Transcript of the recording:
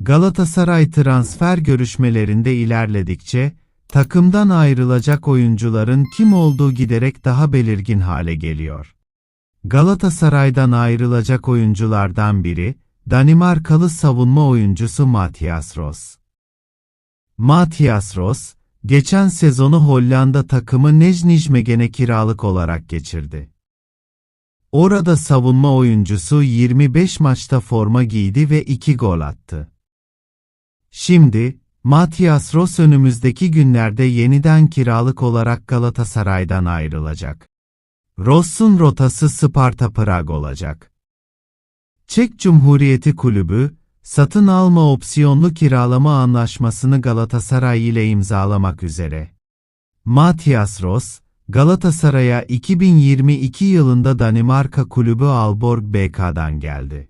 Galatasaray transfer görüşmelerinde ilerledikçe, takımdan ayrılacak oyuncuların kim olduğu giderek daha belirgin hale geliyor. Galatasaray'dan ayrılacak oyunculardan biri, Danimarkalı savunma oyuncusu Matias Ross. Matias Ross, geçen sezonu Hollanda takımı Nejnijmegen'e kiralık olarak geçirdi. Orada savunma oyuncusu 25 maçta forma giydi ve 2 gol attı. Şimdi, Matias Ross önümüzdeki günlerde yeniden kiralık olarak Galatasaray'dan ayrılacak. Ross'un rotası Sparta Prag olacak. Çek Cumhuriyeti Kulübü, satın alma opsiyonlu kiralama anlaşmasını Galatasaray ile imzalamak üzere. Matias Ross, Galatasaray'a 2022 yılında Danimarka kulübü Aalborg BK'dan geldi.